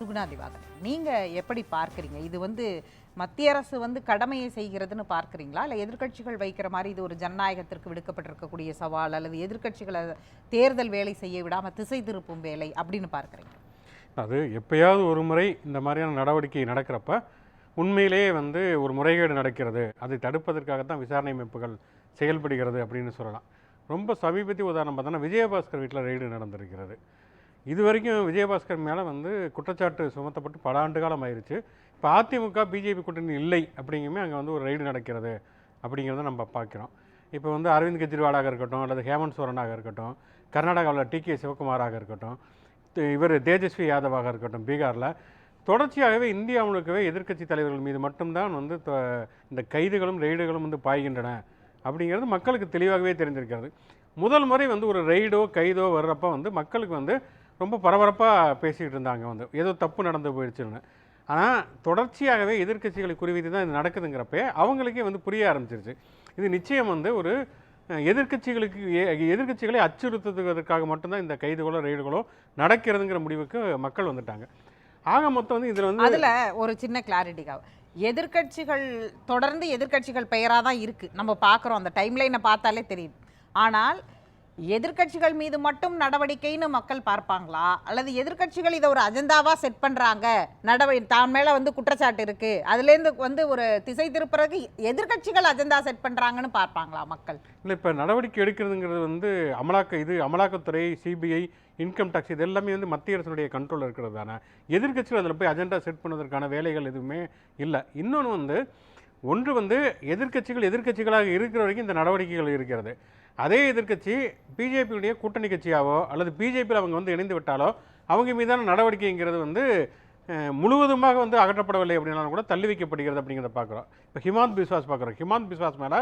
சுகுணா திவாகர் நீங்கள் எப்படி பார்க்குறீங்க? இது வந்து மத்திய அரசு வந்து கடமையை செய்கிறதுன்னு பார்க்குறீங்களா? இல்லை எதிர்க்கட்சிகள் வைக்கிற மாதிரி இது ஒரு ஜனநாயகத்திற்கு விடுக்கப்பட்டிருக்கக்கூடிய சவால் அல்லது எதிர்க்கட்சிகளை தேர்தல் வேலை செய்ய விடாம திசை திருப்பும் வேலை அப்படின்னு பார்க்குறீங்க? அது எப்பயாவது ஒரு முறை இந்த மாதிரியான நடவடிக்கை நடக்கிறப்ப உண்மையிலேயே வந்து ஒரு முறைகேடு நடக்கிறது. அதை தடுப்பதற்காகத்தான் விசாரணை அமைப்புகள் செயல்படுகிறது அப்படின்னு சொல்லலாம். ரொம்ப சமீபத்திய உதாரணம் பார்த்தோன்னா விஜயபாஸ்கர் வீட்டில் ரெய்டு நடந்திருக்கிறது. இது வரைக்கும் விஜயபாஸ்கர் மேலே வந்து குற்றச்சாட்டு சுமத்தப்பட்டு பல ஆண்டு காலம் ஆயிருச்சு. இப்போ அதிமுக பிஜேபி கூட்டணி இல்லை அப்படிங்குமே அங்கே வந்து ஒரு ரெய்டு நடக்கிறது அப்படிங்கிறத நம்ம பார்க்குறோம் இப்போ வந்து அரவிந்த் கெஜ்ரிவாலாக இருக்கட்டும் அல்லது ஹேமந்த் சோரனாக இருக்கட்டும் கர்நாடகாவில் டி கே சிவகுமாராக இருக்கட்டும் இவர் தேஜஸ்வி யாதவாக இருக்கட்டும் பீகாரில் தொடர்ச்சியாகவே இந்தியா முழுக்கவே எதிர்க்கட்சி தலைவர்கள் மீது மட்டும்தான் வந்து தொ- இந்த கைதுகளும் ரெய்டுகளும் வந்து பாய்கின்றன அப்படிங்கிறது மக்களுக்கு தெளிவாகவே தெரிஞ்சிருக்கிறது. முதல் முறை வந்து ஒரு ரெய்டோ கைதோ வர்றப்போ வந்து மக்களுக்கு வந்து ரொம்ப பரபரப்பாக பேசிக்கிட்டு இருந்தாங்க வந்து. ஏதோ தப்பு நடந்து போயிடுச்சுன்னு. ஆனால் தொடர்ச்சியாகவே எதிர்க்கட்சிகளை குறிவைத்து தான் இது நடக்குதுங்கிறப்ப அவங்களுக்கே வந்து புரிய ஆரம்பிச்சிருச்சு. இது நிச்சயம் வந்து ஒரு எதிர்கட்சிகளுக்கு எதிர்க்கட்சிகளுக்கு எ- எதிர்க்கட்சிகளை அச்சுறுத்துவதற்காக மட்டும்தான் இந்த கைதுகளோ ரெய்டுகளோ நடக்கிறதுங்கிற முடிவுக்கு மக்கள் வந்துட்டாங்க. ஆக மொத்தம் வந்து இதில் வந்து அதில் ஒரு சின்ன கிளாரிட்டிக்காக எதிர்க்கட்சிகள் தொடர்ந்து எதிர்க்கட்சிகள் பெயராக தான் இருக்குது நம்ம பார்க்குறோம் அந்த டைம்லைனை பார்த்தாலே தெரியுது. ஆனால் எதிர்க்கட்சிகள் மீது மட்டும் நடவடிக்கைன்னு மக்கள் பார்ப்பாங்களா? அல்லது எதிர்க்கட்சிகள் இதை ஒரு அஜெண்டாவாக செட் பண்ணுறாங்க நடவடி தான் மேலே வந்து குற்றச்சாட்டு இருக்குது அதுலேருந்து வந்து ஒரு திசை திருப்புறதுக்கு எதிர்க்கட்சிகள் அஜெண்டா செட் பண்ணுறாங்கன்னு பார்ப்பாங்களா மக்கள்? இல்லை இப்போ நடவடிக்கை எடுக்கிறதுங்கிறது வந்து அமலாக்க இது அமலாக்கத்துறை சிபிஐ இன்கம் டேக்ஸ் இது எல்லாமே வந்து மத்திய அரசுடைய கண்ட்ரோலில் இருக்கிறது தானே. எதிர்க்கட்சிகள் அதில் போய் அஜெண்டா செட் பண்ணுவதற்கான வேலைகள் எதுவுமே இல்லை. இன்னொன்று வந்து ஒன்று வந்து எதிர்க்கட்சிகள் எதிர்க்கட்சிகளாக இருக்கிற வரைக்கும் இந்த நடவடிக்கைகள் இருக்கிறது. அதே எதிர்க்கட்சி பிஜேபியுடைய கூட்டணி கட்சியாவோ அல்லது பிஜேபியில் அவங்க வந்து இணைந்து விட்டாலோ அவங்க மீதான நடவடிக்கைங்கிறது வந்து முழுவதுமாக வந்து அகற்றப்படவில்லை அப்படின்னாலும் கூட தள்ளி வைக்கப்படுகிறது அப்படிங்கிறத பார்க்குறோம். இப்போ ஹிமாந்த் பிஸ்வாஸ் பார்க்குறோம். ஹிமாந்த் பிஸ்வாஸ் மேலே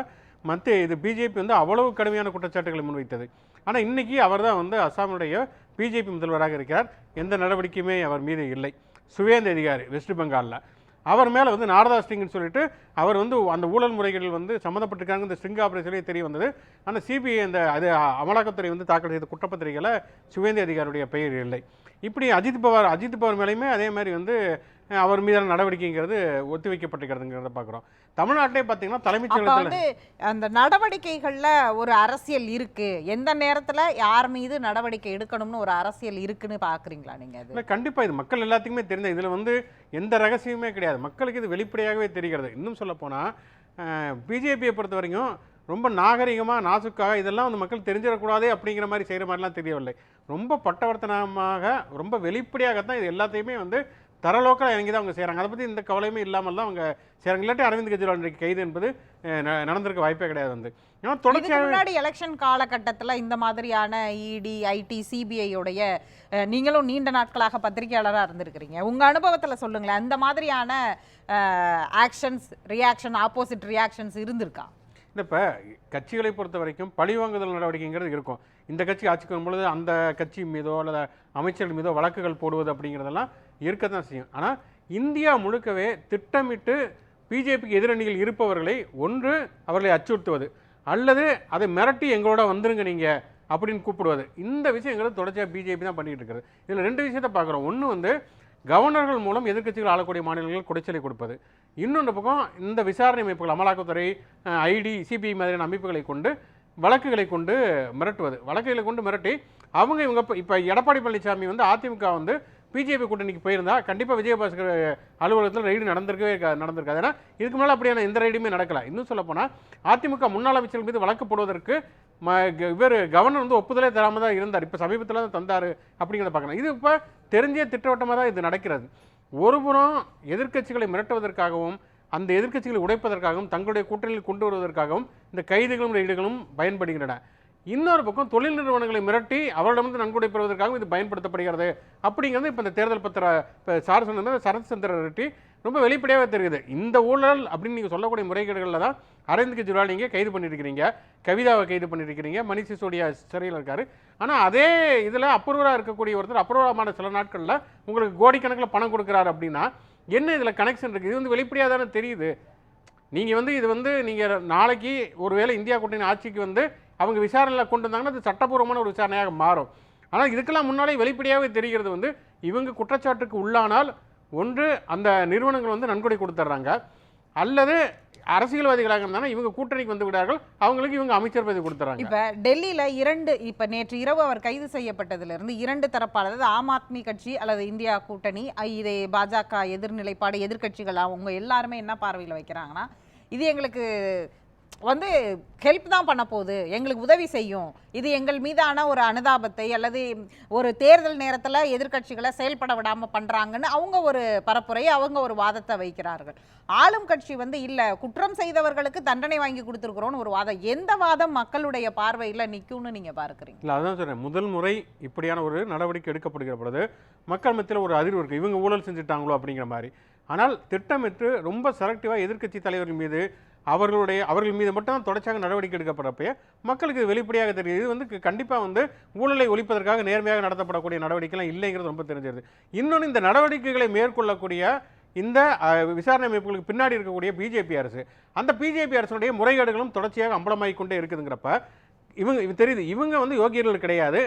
மத்திய இது பிஜேபி வந்து அவ்வளவு கடுமையான குற்றச்சாட்டுகளை முன்வைத்தது. ஆனால் இன்றைக்கி அவர் தான் வந்து அசாமுடைய பிஜேபி முதல்வராக இருக்கிறார். எந்த நடவடிக்கையுமே அவர் மீது இல்லை. சுவேந்த அதிகாரி வெஸ்ட் பெங்காலில். அவர் மேலே வந்து நாரதா ஸ்டிங்னு சொல்லிட்டு அவர் வந்து அந்த ஊழல் முறைகளில் வந்து சம்மந்தப்பட்டிருக்காங்க இந்த ஸ்ட்ரிங் ஆபரேஷனே தெரிய வந்தது. ஆனால் சிபிஐ அந்த அது அமலாக்கத்துறை வந்து தாக்கல் செய்த குற்றப்பத்திரிகையில் சுவேந்தி அதிகாரியுடைய பெயர் இல்லை. இப்படி அஜித் பவார் அஜித் பவார் மேலேயுமே அதே மாதிரி வந்து அவர் மீதான நடவடிக்கைங்கிறது ஒத்தி வைக்கப்பட்டிருக்கிறதுங்கிறத பார்க்குறோம். தமிழ்நாட்டிலே பார்த்தீங்கன்னா தலைமைச் செயலகத்தில் வந்து அந்த நடவடிக்கைகள்ல ஒரு அரசியல் இருக்கு. எந்த நேரத்துல யார் மீது நடவடிக்கை எடுக்கணும்னு ஒரு அரசியல் இருக்குன்னு பாக்குறீங்களா நீங்க அது? இல்லை கண்டிப்பாக இது மக்கள் எல்லாத்துக்குமே தெரிந்த இதில் வந்து எந்த ரகசியமே கிடையாது. மக்களுக்கு இது வெளிப்படையாகவே தெரிகிறது. இன்னும் சொல்லப்போனால் பிஜேபியை பொறுத்த வரைக்கும் ரொம்ப நாகரிகமாக நாசுக்காக இதெல்லாம் வந்து மக்கள் தெரிஞ்சிடக்கூடாதே அப்படிங்கிற மாதிரி செய்கிற மாதிரிலாம் தெரியவில்லை. ரொம்ப பட்டவர்த்தனமாக ரொம்ப வெளிப்படையாகத்தான் இது எல்லாத்தையுமே வந்து தரலோக்கல் இறங்கி தான் அவங்க செய்கிறாங்க அதை பற்றி இந்த கவலையுமே இல்லாமல் தான் அவங்க செய்கிறாங்க இல்லாட்டி அரவிந்த் கெஜ்ரிவால் இன்றைக்கு கைது என்பது நடந்திருக்க வாய்ப்பே கிடையாது வந்து. ஏன்னா தொடர்ச்சியாக முன்னாடி எலெக்ஷன் காலகட்டத்துல இந்த மாதிரியான இடி ஐடி சிபிஐ உடைய அஹ், நீங்களும் நீண்ட நாட்களாக பத்திரிகையாளரா இருந்திருக்கிறீங்க. உங்க அனுபவத்துல சொல்லுங்களேன். அந்த மாதிரியான ஆக்ஷன்ஸ் ரியாக்ஷன் ஆப்போசிட் ரியாக்ஷன்ஸ் இருந்திருக்கா? இல்லை இப்போ கட்சிகளை பொறுத்த வரைக்கும் பழிவாங்குதல் நடவடிக்கைங்கிறது இருக்கும். இந்த கட்சி ஆட்சிக்கு வரும்பொழுது அந்த கட்சி மீதோ அல்லது அமைச்சர்கள் மீதோ வழக்குகள் போடுவது அப்படிங்கிறதெல்லாம் இருக்கத்தான் செய்யும். ஆனால் இந்தியா முழுக்கவே திட்டமிட்டு பிஜேபிக்கு எதிரணியில் இருப்பவர்களை ஒன்று அவர்களை அச்சுறுத்துவது அல்லது அதை மிரட்டி எங்களோட வந்துருங்க நீங்கள் அப்படின்னு கூப்பிடுவது. இந்த விஷயங்களை தொடர்ச்சியாக பிஜேபி தான் பண்ணிகிட்டு இருக்கிறது இதில் ரெண்டு விஷயத்தை பார்க்குறோம். ஒன்று வந்து கவர்னர்கள் மூலம் எதிர்க்கட்சிகள் ஆளக்கூடிய மாநிலங்கள் குடைச்சலை கொடுப்பது. இன்னொன்று பக்கம் இந்த விசாரணை அமைப்புகள் அமலாக்கத்துறை ஐடி சிபிஐ மாதிரியான அமைப்புகளை கொண்டு வழக்குகளை கொண்டு மிரட்டுவது. வழக்குகளை கொண்டு மிரட்டி அவங்க இவங்க இப்போ எடப்பாடி பழனிசாமி வந்து அதிமுக வந்து பிஜேபி கூட்டணிக்கு போயிருந்தா கண்டிப்பாக விஜயபாஸ்கர் அலுவலகத்தில் ரைடு நடந்திருக்கவே இருக்காது நடந்திருக்காது. ஏன்னா இதுக்கு முன்னால் அப்படியான எந்த ரைடுமே நடக்கலை. இன்னும் சொல்லப்போனால் அதிமுக முன்னாள் அமைச்சர்கள் மீது வழக்கு போடுவதற்கு ம இவர் கவர்னர் வந்து ஒப்புதலே தராமல் தான் இருந்தார். இப்போ சமீபத்தில் தான் தந்தார் அப்படிங்கிறத பார்க்கலாம். இது இப்போ தெரிஞ்சே திட்டவட்டமாக தான் இது நடக்கிறது. ஒருபுறம் எதிர்க்கட்சிகளை மிரட்டுவதற்காகவும் அந்த எதிர்க்கட்சிகளை உடைப்பதற்காகவும் தங்களுடைய கூட்டணியில் கொண்டு வருவதற்காகவும் இந்த கைதுகளும் ரெய்டுகளும் பயன்படுகின்றன. இன்னொரு பக்கம் தொழில் நிறுவனங்களை மிரட்டி அவர்களிடமிருந்து நன்கொடை பெறுவதற்காகவும் இது பயன்படுத்தப்படுகிறது. அப்படிங்கிறது இப்போ இந்த தேர்தல் பத்திர இப்போ சார் சொன்னது சரத் சந்திர ரெட்டி ரொம்ப வெளிப்படையாகவே தெரியுது. இந்த ஊழல் அப்படின்னு நீங்கள் சொல்லக்கூடிய முறைகேடுகளில் தான் அரவிந்த் கெஜ்ரிவால் நீங்கள் கைது பண்ணியிருக்கிறீங்க. கவிதாவை கைது பண்ணியிருக்கிறீங்க. மணிஷ் சிசோடியா சிறையில் இருக்கார். ஆனால் அதே இதில் அப்ரூவராக இருக்கக்கூடிய ஒருத்தர் அப்ரூவரமான சில நாட்களில் உங்களுக்கு கோடிக்கணக்கில் பணம் கொடுக்குறாரு அப்படின்னா என்ன இதில் கனெக்ஷன் இருக்குது? இது வந்து வெளிப்படையாக தானே தெரியுது. நீங்கள் வந்து இது வந்து நீங்கள் நாளைக்கு ஒருவேளை இந்தியா கூட்டணி ஆட்சிக்கு வந்து அவங்க விசாரணையில் கொண்டு வந்தாங்கன்னா அது சட்டப்பூர்வமான ஒரு விசாரணையாக மாறும். ஆனால் இதுக்கெல்லாம் முன்னாலே வெளிப்படையாகவே தெரிகிறது வந்து இவங்க குற்றச்சாட்டுக்கு உள்ளானால் ஒன்று அந்த நிறுவனங்கள் வந்து நன்கொடை கொடுத்துட்றாங்க. அல்லது அரசியல்வாதிகளாக இருந்தாலும் இவங்க கூட்டணிக்கு வந்து விடார்கள் அவங்களுக்கு இவங்க அமைச்சர் பதவி கொடுத்துறாங்க. இப்ப டெல்லியில இரண்டு இப்ப நேற்று இரவு அவர் கைது செய்யப்பட்டதுல இருந்து இரண்டு தரப்பால் அதாவது ஆம் ஆத்மி கட்சி அல்லது இந்தியா கூட்டணி இதை பாஜக எதிர்நிலைப்பாடு எதிர்கட்சிகள் அவங்க எல்லாருமே என்ன பார்வையில் வைக்கிறாங்கன்னா இது எங்களுக்கு வந்து ஹெல்ப் தான் பண்ண போகுது. எங்களுக்கு உதவி செய்யும். இது எங்கள் மீதான ஒரு அனுதாபத்தை அல்லது ஒரு தேர்தல் நேரத்தில் எதிர்க்கட்சிகளை செயல்பட விடாமல் பண்ணுறாங்கன்னு அவங்க ஒரு பரப்புரையை அவங்க ஒரு வாதத்தை வைக்கிறார்கள். ஆளும் கட்சி வந்து இல்லை குற்றம் செய்தவர்களுக்கு தண்டனை வாங்கி கொடுத்துருக்குறோன்னு ஒரு வாதம். எந்த வாதம் மக்களுடைய பார்வையில் நிற்கும்னு நீங்கள் பார்க்குறீங்க? இல்லை அதான் சொல்றேன். முதல் முறை இப்படியான ஒரு நடவடிக்கை எடுக்கப்படுகிற பொழுது மக்கள் மத்தியில் ஒரு அதிர்வு இருக்குது இவங்க ஊழல் செஞ்சுட்டாங்களோ அப்படிங்கிற மாதிரி. ஆனால் திட்டமிட்டு ரொம்ப செலக்டிவாக எதிர்க்கட்சி தலைவர்கள் மீது அவர்களுடைய அவர்கள் மீது மட்டும் தொடர்ச்சியாக நடவடிக்கை எடுக்கப்படுறப்ப மக்களுக்கு வெளிப்படையாக தெரியுது. இது வந்து கண்டிப்பாக வந்து ஊழலை ஒழிப்பதற்காக நேர்மையாக நடத்தப்படக்கூடிய நடவடிக்கைலாம் இல்லைங்கிறது ரொம்ப தெரிஞ்சிருது. இன்னொன்று இந்த நடவடிக்கைகளை மேற்கொள்ளக்கூடிய இந்த விசாரணை அமைப்புகளுக்கு பின்னாடி இருக்கக்கூடிய பிஜேபி அரசு அந்த பிஜேபி அரசுடைய முறைகேடுகளும் தொடர்ச்சியாக அம்பலமாகிக் கொண்டே இருக்குதுங்கிறப்ப இவங்க இது தெரியுது. இவங்க வந்து யோகியர்கள் கிடையாது.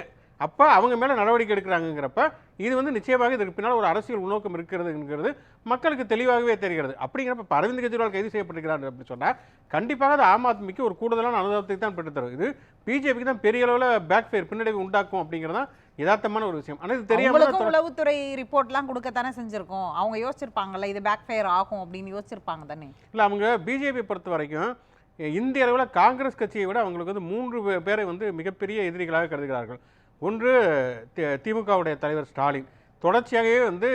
அப்போ அவங்க மேலே நடவடிக்கை எடுக்கிறாங்கங்கிறப்ப இது வந்து நிச்சயமாக இதற்கு பின்னால் ஒரு அரசியல் உள்நோக்கம் இருக்கிறதுங்கிறது மக்களுக்கு தெளிவாகவே தெரிகிறது. அப்படிங்கிறப்ப இப்ப அரவிந்த் கெஜ்ரிவால் கைது செய்யப்பட்டிருக்கிறார் அப்படி சொன்னால் கண்டிப்பாக அது ஆம் ஆத்மிக்கு ஒரு கூடுதலான அனுபவத்தை தான் பெற்றுத்தரும் இது பிஜேபிக்கு தான் பெரிய அளவில் பேக் ஃபேர் பின்னடைவு உண்டாக்கும் அப்படிங்கிறதான் யதார்த்தமான ஒரு விஷயம். ஆனால் இது தெரியாமல் உளவுத்துறை ரிப்போர்ட்லாம் கொடுக்கத்தானே செஞ்சிருக்கோம். அவங்க யோசிச்சிருப்பாங்கல்ல இது பேக் ஃபயர் ஆகும் அப்படின்னு யோசிச்சிருப்பாங்க தானே? இல்லை அவங்க பிஜேபி பொறுத்த வரைக்கும் இந்திய அளவில் காங்கிரஸ் கட்சியை விட அவங்களுக்கு வந்து மூன்று பேரை வந்து மிகப்பெரிய எதிரிகளாக கருதுகிறார்கள். ஒன்று தி- திமுகவுடைய தலைவர் ஸ்டாலின். தொடர்ச்சியாகவே வந்து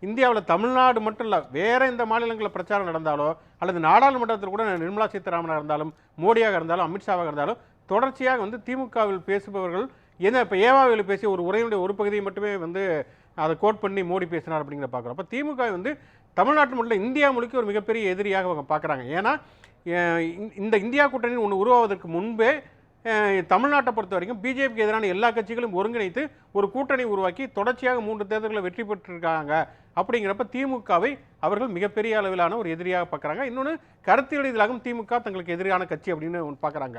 இந்தியாவில் தமிழ்நாடு மட்டும் இல்லை வேறு இந்த மாநிலங்களில் பிரச்சாரம் நடந்தாலோ அல்லது நாடாளுமன்றத்தில் கூட நிர்மலா சீதாராமனாக இருந்தாலும் மோடியாக இருந்தாலும் அமித்ஷாவாக இருந்தாலும் தொடர்ச்சியாக வந்து திமுகவில் பேசுபவர்கள் என்ன இப்போ ஏவாவில் பேசிய ஒரு உரையினுடைய ஒரு பகுதியை மட்டுமே வந்து அதை கோட் பண்ணி மோடி பேசினார் அப்படிங்கிற பார்க்குறோம் அப்போ திமுக வந்து தமிழ்நாட்டு மட்டும் இந்தியா முழுக்க ஒரு மிகப்பெரிய எதிரியாக அவங்க பார்க்குறாங்க ஏன்னா இந்த- இந்தியா கூட்டணி ஒன்று உருவாவதற்கு முன்பே தமிழ்நாட்டை பொறுத்த வரைக்கும் பிஜேபிக்கு எதிரான எல்லா கட்சிகளும் ஒருங்கிணைத்து ஒரு கூட்டணி உருவாக்கி தொடர்ச்சியாக மூன்று தேர்தல்களை வெற்றி பெற்றிருக்காங்க அப்படிங்கிறப்ப திமுகவை அவர்கள் மிகப்பெரிய அளவிலான ஒரு எதிரியாக பார்க்குறாங்க. இன்னொன்று கருத்து ரீதியிலாகவும் திமுக தங்களுக்கு எதிரான கட்சி அப்படின்னு ஒன்று பார்க்குறாங்க.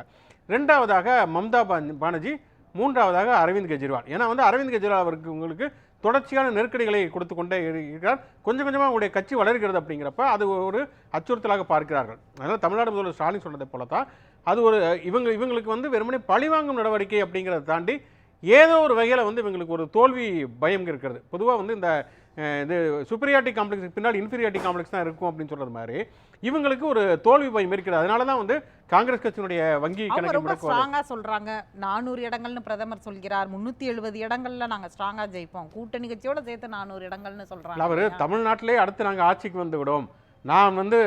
ரெண்டாவதாக மம்தா பானர்ஜி மூன்றாவதாக அரவிந்த் கெஜ்ரிவால். ஏன்னா வந்து அரவிந்த் கெஜ்ரிவால் அவருக்கு உங்களுக்கு தொடர்ச்சியான நெருக்கடிகளை கொடுத்து கொண்டே இருக்கிறார் கொஞ்சம் கொஞ்சமாக அவங்களுடைய கட்சி வளர்கிறது அப்படிங்கிறப்ப அது ஒரு அச்சுறுத்தலாக பார்க்கிறார்கள். அதனால் தமிழ்நாடு முதல்வர் ஸ்டாலின் சொன்னதை போல தான் அது ஒரு இவங்க இவங்களுக்கு வந்து வெறுமனே பழிவாங்கும் நடவடிக்கை அப்படிங்கிறத தாண்டி ஏதோ ஒரு வகையில் வந்து இவங்களுக்கு ஒரு தோல்வி பயம் இருக்கிறது. பொதுவாக வந்து இந்த இது சுப்பீரியாரிட்டி காம்ப்ளெக்ஸுக்கு பின்னாடி இன்ஃபீரியாரிட்டி காம்ப்ளெக்ஸ் தான் இருக்கும் அப்படின்னு சொல்றது மாதிரி இவங்களுக்கு ஒரு தோல்வி பயம் இருக்கிறது. அதனால தான் வந்து காங்கிரஸ் கட்சியினுடைய வங்கி கணக்கு ரொம்ப முடக்குவாங்க. ஸ்ட்ராங்கா சொல்றாங்க. நானூறு இடங்கள்னு பிரதமர் சொல்கிறார். முன்னூத்தி எழுபது இடங்கள்ல நாங்க ஸ்ட்ராங்கா ஜெயிப்போம். கூட்டணி கட்சியோட சேர்த்து நானூறு இடங்கள்னு சொல்றாங்க அவர் தமிழ்நாட்டிலே அடுத்து நாங்கள் ஆட்சிக்கு வந்து விடுவோம் நான் வந்து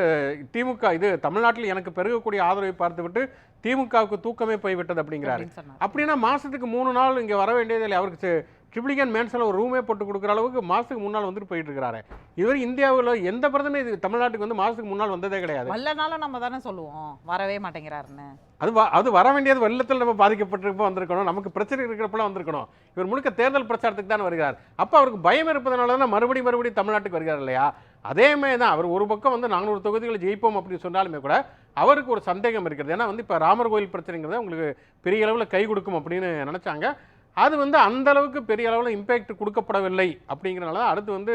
திமுக இது தமிழ்நாட்டில் எனக்கு பெருகக்கூடிய ஆதரவை பார்த்துவிட்டு திமுகவுக்கு தூக்கமே போய்விட்டது அப்படிங்கிறாரு. அப்படின்னு மாசத்துக்கு மூணு நாள் இங்கே வர வேண்டியது இல்லை அவருக்கு ட்ரிபிளிகன் மேன்ஸில் ஒரு ரூமே போட்டு கொடுக்குற அளவுக்கு மாசத்துக்கு முன்னால் வந்துட்டு போயிட்டு இருக்கிறாரு இதுவரை இந்தியாவில் எந்த பிரதமே இது தமிழ்நாட்டுக்கு வந்து மாசத்துக்கு முன்னால் வந்ததே கிடையாது. வல்லனாலும் நம்ம தானே சொல்லுவோம். வரவே மாட்டேங்கிறாருன்னு. அது அது வர வேண்டியது வெள்ளத்தில் நம்ம பாதிக்கப்பட்டிருப்போ வந்திருக்கணும். நமக்கு பிரச்சனை இருக்கிறப்பெல்லாம் வந்திருக்கணும். இவர் முழுக்க தேர்தல் பிரச்சாரத்துக்கு தான் வருகிறார். அப்போ அவருக்கு பயம் இருப்பதனால தான் மறுபடியும் மறுபடியும் தமிழ்நாட்டுக்கு வருகிறார் இல்லையா? அதே மாதிரி தான் அவர் ஒரு பக்கம் வந்து நானூறு தொகுதிகளை ஜெயிப்போம் அப்படின்னு சொன்னாலுமே கூட அவருக்கு ஒரு சந்தேகம் இருக்கிறது. ஏன்னா வந்து இப்போ ராமர் கோயில் பிரச்சனைங்கிறது உங்களுக்கு பெரிய அளவில் கை கொடுக்கும் அப்படின்னு நினச்சாங்க. அது வந்து அந்த அளவுக்கு பெரிய அளவில் இம்பேக்ட் கொடுக்கப்படவில்லை அப்படிங்கிறனால தான் அடுத்து வந்து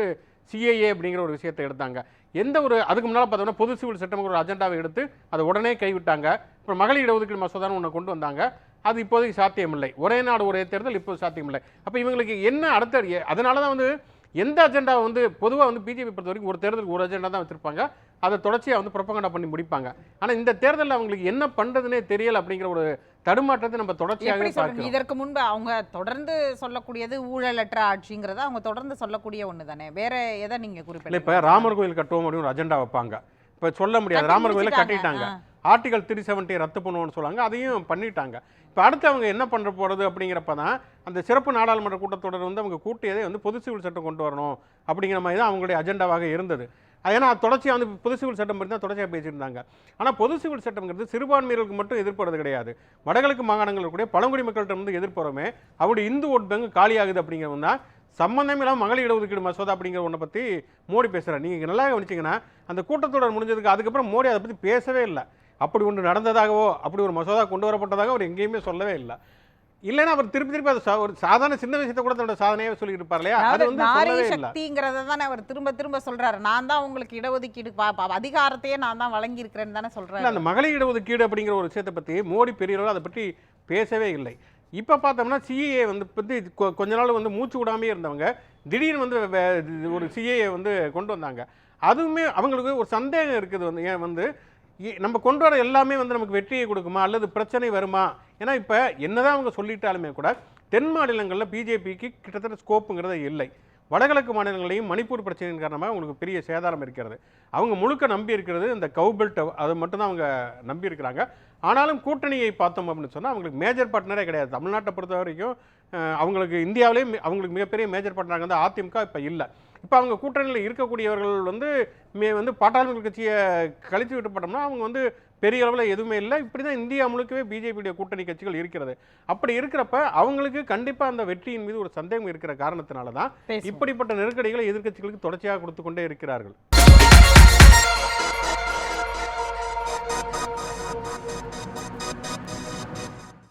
சிஏஏ அப்படிங்கிற ஒரு விஷயத்தை எடுத்தாங்க. எந்த ஒரு அதுக்கு முன்னால் பார்த்தோம்னா பொது சிவில் சட்டம் ஒரு அஜெண்டாவை எடுத்து அதை உடனே கைவிட்டாங்க. அப்புறம் மகளிர் இடஒதுக்கீடு மசோதான்னு ஒன்று கொண்டு வந்தாங்க. அது இப்போதைக்கு சாத்தியமில்லை. ஒரே நாடு ஒரே தேர்தல் இப்போது சாத்தியமில்லை. அப்போ இவங்களுக்கு என்ன அடுத்த அதனால தான் வந்து எந்த அஜெண்டாவை வந்து பொதுவாக வந்து பிஜேபி பொறுத்த வரைக்கும் ஒரு தேர்தலுக்கு ஒரு அஜெண்டா தான் வச்சிருப்பாங்க. அதை தொடர்ச்சியாக வந்து ப்ரொபகண்டா பண்ணி முடிப்பாங்க. ஆனால் இந்த தேர்தலில் அவங்களுக்கு என்ன பண்ணுறதுனே தெரியல அப்படிங்கிற ஒரு தடுமாற்றத்தை நம்ம பார்க்கிறோம். இதற்கு முன்பு அவங்க தொடர்ந்து சொல்லக்கூடியது ஊழலற்ற ஆட்சிங்கிறத அவங்க தொடர்ந்து சொல்லக்கூடிய ஒண்ணு தானே வேற எதை நீங்க இல்லை குறிப்பிட இப்போ ராமர் கோயில் கட்டுவோம் அப்படின்னு ஒரு அஜெண்டா வைப்பாங்க. இப்போ சொல்ல முடியாது. ராமர் கோயிலை. கட்டிட்டாங்க. ஆர்டிகல் த்ரீ செவன்ட்டி ரத்து பண்ணுவோம்னு சொல்லுவாங்க அதையும் பண்ணிட்டாங்க. இப்போ அடுத்து அவங்க என்ன பண்ணுற போகிறது அப்படிங்கிறப்ப தான் அந்த சிறப்பு நாடாளுமன்ற கூட்டத்தொடர் வந்து அவங்க கூட்டியதே வந்து பொது சிவில் சட்டம் கொண்டு வரணும் அப்படிங்கிற மாதிரி தான் அவங்களுடைய அஜெண்டாவாக இருந்தது. அது ஏன்னா தொடர்ச்சியாக வந்து பொது சிவில் சட்டம் பற்றி தான் தொடர்ச்சியாக பேசியிருந்தாங்க. ஆனால் பொது சிவில் சட்டம்ங்கிறது சிறுபான்மையினருக்கு மட்டும் எதிர்ப்புறது கிடையாது. வடகிழக்கு மாகாணங்கள் கூட பழங்குடி மக்கள்கிட்ட வந்து எதிர்ப்புறமே அவருடைய இந்து ஓட் பேங்க் காலியாகுது அப்படிங்கிறது தான் சம்பந்தமே இல்லாமல் மகளிர் இடஒதுக்கீடு மசோதா அப்படிங்கிற ஒன்றை பற்றி மோடி பேசுகிறார் நீங்கள் நல்லா கவனிச்சிங்கன்னா அந்த கூட்டத்தொடர் முடிஞ்சதுக்கு அதுக்கப்புறம் மோடி அதை பற்றி பேசவே இல்லை. அப்படி ஒன்று நடந்ததாகவோ அப்படி ஒரு மசோதா கொண்டு வரப்பட்டதாக அவர் எங்கேயுமே சொல்லவே இல்லை. இல்லைன்னா அவர் திருப்பி திருப்பி அது ஒரு சாதாரண சின்ன விஷயத்தை கூட தன்னோட சாதனையாவே சொல்லி இருப்பார் இல்லையா? அது வந்து நாரி சொல்லவே இல்லை. சக்திங்கிறத தானே அவர் திரும்ப திரும்ப சொல்றாரு. நான் தான் உங்களுக்கு இடஒதுக்கீடு அதிகாரத்தையே நான் தான் வழங்கி இருக்கிறேன்னு தானே சொல்றாரு. அந்த மகளிர் இடஒதுக்கீடு அப்படிங்கிற ஒரு விஷயத்தை பற்றி மோடி பெரிய அளவில் அதை பற்றி பேசவே இல்லை. இப்போ பார்த்தோம்னா சிஏஏ வந்து பற்றி கொஞ்ச நாள் வந்து மூச்சு விடாமே இருந்தவங்க திடீர்னு வந்து ஒரு சிஏஏ வந்து கொண்டு வந்தாங்க. அதுவுமே அவங்களுக்கு ஒரு சந்தேகம் இருக்குது வந்து ஏன் வந்து நம்ம கொண்டு வர எல்லாமே வந்து நமக்கு வெற்றியை கொடுக்குமா அல்லது பிரச்சனை வருமா? ஏன்னா இப்போ என்னதான் அவங்க சொல்லிட்டாலுமே கூட தென் மாநிலங்களில் பிஜேபிக்கு கிட்டத்தட்ட ஸ்கோப்புங்கிறது இல்லை. வடகிழக்கு மாநிலங்களையும் மணிப்பூர் பிரச்சனையின் காரணமாக அவங்களுக்கு பெரிய சேதாரம் இருக்கிறது. அவங்க முழுக்க நம்பி இருக்கிறது இந்த கவுபெல்ட் அது மட்டும்தான் அவங்க நம்பி இருக்கிறாங்க. ஆனாலும் கூட்டணியை பார்த்தோம் அப்படின்னு சொன்னால் அவங்களுக்கு மேஜர் பார்ட்னரே கிடையாது. தமிழ்நாட்டை பொறுத்த வரைக்கும் அவங்களுக்கு இந்தியாவிலேயே அவங்களுக்கு மிகப்பெரிய மேஜர் பார்ட்னராக வந்து அதிமுக இப்போ இல்லை. இப்போ அவங்க கூட்டணியில் இருக்கக்கூடியவர்கள் வந்து மே வந்து பாட்டாளி கட்சியை கழித்து விட்டுப்பட்டோம்னா அவங்க வந்து பெரிய அளவில் எதுவுமே இல்லை. இப்படி தான் இந்தியா முழுக்கவே பிஜேபியுடைய கூட்டணி கட்சிகள் இருக்கிறது. அப்படி இருக்கிறப்ப அவங்களுக்கு கண்டிப்பாக அந்த வெற்றியின் மீது ஒரு சந்தேகம் இருக்கிற காரணத்தினால தான். இப்படிப்பட்ட நெருக்கடிகளை எதிர்க்கட்சிகளுக்கு தொடர்ச்சியாக கொடுத்து கொண்டே இருக்கிறார்கள்.